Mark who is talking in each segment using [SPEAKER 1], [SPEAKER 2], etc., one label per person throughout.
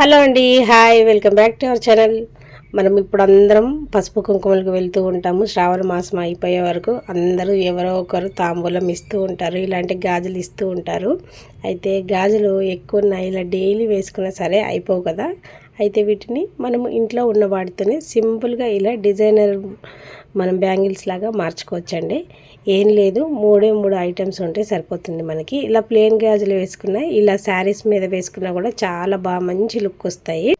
[SPEAKER 1] Hello అండి hi welcome back to our channel. మనం ఇప్పుడు అందరం పసుపు కుంకుమలకు వెళ్తూ ఉంటాము. శ్రావణ మాసం అయిపోయే వరకు అందరూ ఎవరో ఒకరు తాంబూలం ఇస్తూ ఉంటారు ఇలాంటి గాజులు ఇస్తూ ఉంటారు. అయితే గాజులు ఎక్కువ ఉన్నాయి ఇలా డైలీ వేసుకున్నా సరే అయిపోవు కదా. అయితే వీటిని మనము ఇంట్లో ఉన్న వాటితోనే సింపుల్గా ఇలా డిజైనర్ మనం బ్యాంగిల్స్ లాగా మార్చుకోవచ్చండి. ఏం లేదు మూడే మూడు ఐటమ్స్ ఉంటే సరిపోతుంది మనకి. ఇలా ప్లేన్ గాజులు వేసుకున్నా ఇలా శారీస్ మీద వేసుకున్నా కూడా చాలా బాగా మంచి లుక్ వస్తాయి.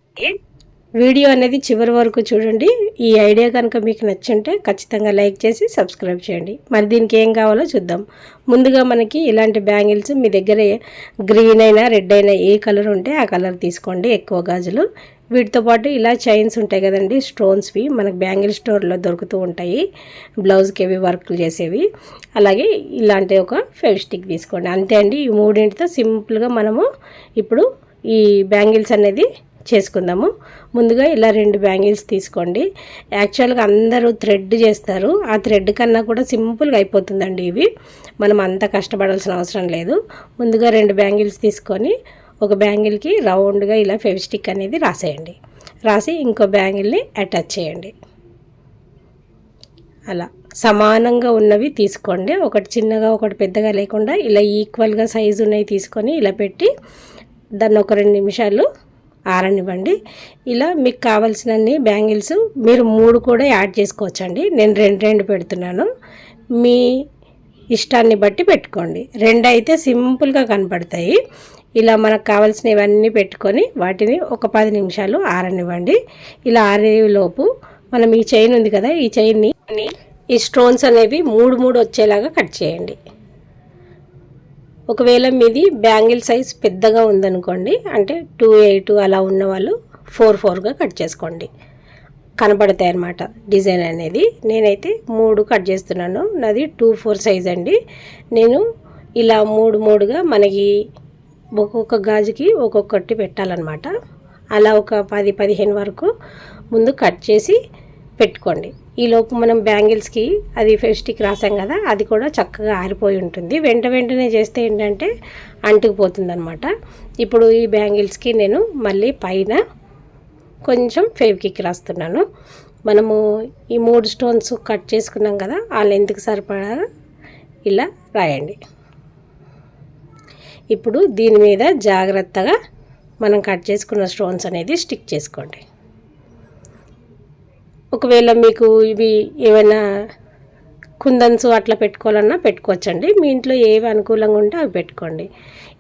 [SPEAKER 1] వీడియో అనేది చివరి వరకు చూడండి. ఈ ఐడియా కనుక మీకు నచ్చుంటే ఖచ్చితంగా లైక్ చేసి సబ్స్క్రైబ్ చేయండి. మరి దీనికి ఏం కావాలో చూద్దాం. ముందుగా మనకి ఇలాంటి బ్యాంగిల్స్ మీ దగ్గర గ్రీన్ అయినా రెడ్ అయినా ఏ కలర్ ఉంటే ఆ కలర్ తీసుకోండి. ఎక్కువ గాజులు. వీటితో పాటు ఇలా చైన్స్ ఉంటాయి కదండి స్టోన్స్వి. మనకు బ్యాంగిల్ స్టోర్లో దొరుకుతూ ఉంటాయి. బ్లౌజ్కి అవి వర్క్లు చేసేవి. అలాగే ఇలాంటి ఒక ఫెవిస్టిక్ తీసుకోండి. అంతే అండి. ఈ మూడింటితో సింపుల్గా మనము ఇప్పుడు ఈ బ్యాంగిల్స్ అనేది చేసుకుందాము. ముందుగా ఇలా రెండు బ్యాంగిల్స్ తీసుకోండి. యాక్చువల్గా అందరూ థ్రెడ్ చేస్తారు. ఆ థ్రెడ్ కన్నా కూడా సింపుల్గా అయిపోతుందండి ఇవి. మనం అంత కష్టపడాల్సిన అవసరం లేదు. ముందుగా రెండు బ్యాంగిల్స్ తీసుకొని ఒక బ్యాంగిల్కి రౌండ్గా ఇలా ఫెవిస్టిక్ అనేది రాసేయండి. రాసి ఇంకో బ్యాంగిల్ని అటాచ్ చేయండి. అలా. సమానంగా ఉన్నవి తీసుకోండి. ఒకటి చిన్నగా ఒకటి పెద్దగా లేకుండా ఇలా ఈక్వల్గా సైజు ఉన్నవి తీసుకొని ఇలా పెట్టి దాన్ని ఒక రెండు నిమిషాలు ఆరనివ్వండి. ఇలా మీకు కావాల్సినన్ని బ్యాంగిల్స్ మీరు మూడు కూడా యాడ్ చేసుకోవచ్చండి. నేను రెండు రెండు పెడుతున్నాను. మీ ఇష్టాన్ని బట్టి పెట్టుకోండి. రెండు అయితే సింపుల్గా కనపడతాయి. ఇలా మనకు కావాల్సినవన్నీ పెట్టుకొని వాటిని ఒక పది నిమిషాలు ఆరనివ్వండి. ఇలా ఆరేలోపు మనం ఈ చైన్ ఉంది కదా ఈ చైన్ని ఈ స్టోన్స్ అనేవి మూడు మూడు వచ్చేలాగా కట్ చేయండి. ఒకవేళ మీది బ్యాంగిల్ సైజ్ పెద్దగా ఉందనుకోండి అంటే టూ ఎయిట్ అలా ఉన్న వాళ్ళు ఫోర్ ఫోర్గా కట్ చేసుకోండి. కనపడతాయి అన్నమాట డిజైన్ అనేది. నేనైతే మూడు కట్ చేస్తున్నాను. నాది టూ ఫోర్ సైజ్ అండి. నేను ఇలా మూడు మూడుగా మనకి ఒక్కొక్క గాజుకి ఒక్కొక్కటి పెట్టాలన్నమాట. అలా ఒక పది పదిహేను వరకు ముందు కట్ చేసి పెట్టుకోండి. ఈలోపు మనం బ్యాంగిల్స్కి అది ఫెస్టిక్ రాసాం కదా అది కూడా చక్కగా ఆరిపోయి ఉంటుంది. వెంట వెంటనే చేస్తే ఏంటంటే అంటుకుపోతుంది అనమాట ఇప్పుడు ఈ బ్యాంగిల్స్కి నేను మళ్ళీ పైన కొంచెం ఫేవికిక్ రాస్తున్నాను. మనము ఈ మూడు స్టోన్స్ కట్ చేసుకున్నాం కదా ఆ లెంత్కి సరిపడా ఇలా రాయండి. ఇప్పుడు దీని మీద జాగ్రత్తగా మనం కట్ చేసుకున్న స్టోన్స్ అనేది స్టిక్ చేసుకోండి. ఒకవేళ మీకు ఇవి ఏమైనా కుందన్స్ అట్లా పెట్టుకోవాలన్నా పెట్టుకోవచ్చండి. మీ ఇంట్లో ఏవి అనుకూలంగా ఉంటే అవి పెట్టుకోండి.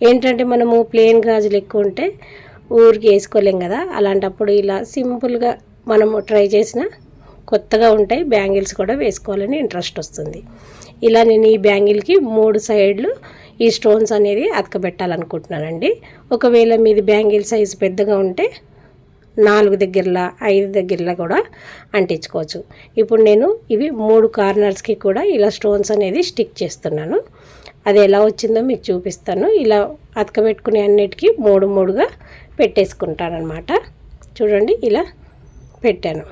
[SPEAKER 1] ఏంటంటే మనము ప్లెయిన్ గాజులు ఎక్కువ ఉంటే ఊరికి వేసుకోలేం కదా. అలాంటప్పుడు ఇలా సింపుల్గా మనము ట్రై చేసిన కొత్తగా ఉంటాయి. బ్యాంగిల్స్ కూడా వేసుకోవాలని ఇంట్రెస్ట్ వస్తుంది. ఇలా నేను ఈ బ్యాంగిల్కి మూడు సైడ్లు ఈ స్టోన్స్ అనేది అతకబెట్టాలనుకుంటున్నానండి. ఒకవేళ మీది బ్యాంగిల్ సైజు పెద్దగా ఉంటే నాలుగు దగ్గరలా ఐదు దగ్గరలా కూడా అంటించుకోవచ్చు. ఇప్పుడు నేను ఇవి మూడు కార్నర్స్కి కూడా ఇలా స్టోన్స్ అనేది స్టిక్ చేస్తున్నాను. అది ఎలా వచ్చిందో మీకు చూపిస్తాను. ఇలా అతకబెట్టుకునే అన్నిటికీ మూడు మూడుగా పెట్టేసుకుంటానమాట చూడండి ఇలా పెట్టాను.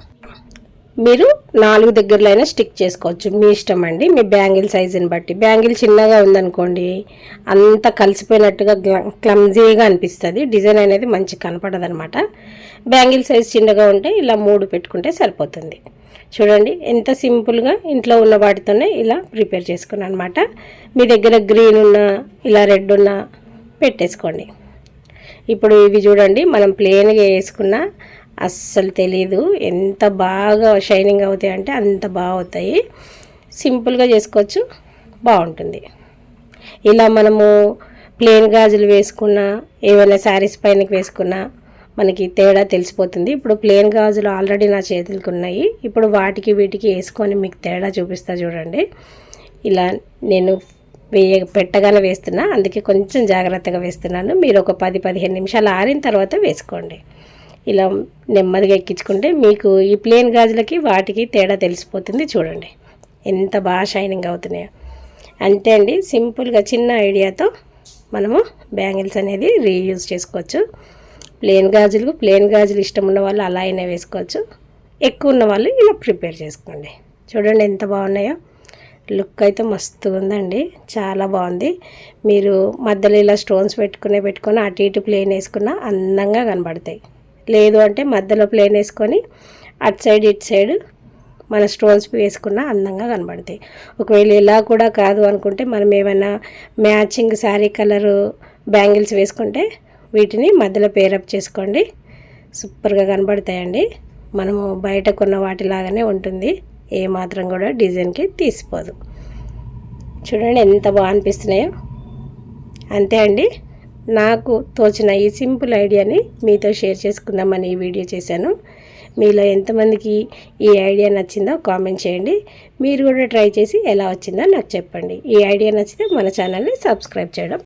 [SPEAKER 1] మీరు నాలుగు దగ్గరలో అయినా స్టిక్ చేసుకోవచ్చు. మీ ఇష్టం అండి. మీ బ్యాంగిల్ సైజుని బట్టి. బ్యాంగిల్ చిన్నగా ఉందనుకోండి అంత కలిసిపోయినట్టుగా క్లమ్జీగా అనిపిస్తుంది. డిజైన్ అనేది మంచి కనపడదనమాట. బ్యాంగిల్ సైజ్ చిన్నగా ఉంటే ఇలా మూడు పెట్టుకుంటే సరిపోతుంది. చూడండి ఎంత సింపుల్గా ఇంట్లో ఉన్న వాటితోనే ఇలా ప్రిపేర్ చేసుకున్నాను అనమాట మీ దగ్గర గ్రీన్ ఉన్నా ఇలా రెడ్ ఉన్నా పెట్టేసుకోండి. ఇప్పుడు ఇవి చూడండి మనం ప్లెయిన్గా వేసుకున్న అస్సలు తెలీదు. ఎంత బాగా షైనింగ్ అవుతాయి అంటే అంత బాగా అవుతాయి. సింపుల్గా చేసుకోవచ్చు. బాగుంటుంది. ఇలా మనము ప్లెయిన్ గాజులు వేసుకున్నా ఏమైనా శారీస్ పైనకి వేసుకున్నా మనకి తేడా తెలిసిపోతుంది. ఇప్పుడు ప్లెయిన్ గాజులు ఆల్రెడీ నా చేతులకు ఉన్నాయి. ఇప్పుడు వాటికి వీటికి వేసుకొని మీకు తేడా చూపిస్తా చూడండి. ఇలా నేను వేయ పెట్టగానే వేస్తున్నా. అందుకే కొంచెం జాగ్రత్తగా వేస్తున్నాను. మీరు ఒక పది పదిహేను నిమిషాలు ఆరిన తర్వాత వేసుకోండి. ఇలా నెమ్మదిగా ఎక్కించుకుంటే మీకు ఈ ప్లేన్ గాజులకి వాటికి తేడా తెలిసిపోతుంది చూడండి. ఎంత బాగా షైనింగ్ అవుతున్నాయో. అంతే అండి సింపుల్గా చిన్న ఐడియాతో మనము బ్యాంగిల్స్ అనేది రీయూజ్ చేసుకోవచ్చు. ప్లేన్ గాజులు ప్లేన్ గాజులు ఇష్టం ఉన్న వాళ్ళు అలా అయినా వేసుకోవచ్చు. ఎక్కువ ఉన్న వాళ్ళు ఇలా ప్రిపేర్ చేసుకోండి. చూడండి ఎంత బాగున్నాయో. లుక్ అయితే మస్తు ఉందండి చాలా బాగుంది. మీరు మధ్యలో ఇలా స్టోన్స్ పెట్టుకునే పెట్టుకుని అటు ఇటు ప్లేన్ వేసుకున్న అందంగా కనబడతాయి. లేదు అంటే మధ్యలో ప్లేన్ వేసుకొని అటు సైడ్ ఇటు సైడ్ మన స్టోన్స్ వేసుకున్న అందంగా కనబడతాయి. ఒకవేళ ఇలా కూడా కాదు అనుకుంటే మనం ఏమైనా మ్యాచింగ్ శారీ కలరు బ్యాంగిల్స్ వేసుకుంటే వీటిని మధ్యలో పేరప్ చేసుకోండి. సూపర్గా కనబడతాయండి. మనము బయట కొన్న వాటిలాగానే ఉంటుంది. ఏ మాత్రం కూడా డిజైన్కి తీసిపోదు. చూడండి ఎంత బాగా అనిపిస్తున్నాయో. అంతే అండి. నాకు తోచిన ఈ సింపుల్ ఐడియాని మీతో షేర్ చేసుకుందామని ఈ వీడియో చేశాను. మీలో ఎంతమందికి ఈ ఐడియా నచ్చిందో కామెంట్ చేయండి. మీరు కూడా ట్రై చేసి ఎలా వచ్చిందో నాకు చెప్పండి. ఈ ఐడియా నచ్చితే మన ఛానల్ని సబ్స్క్రైబ్ చేయడం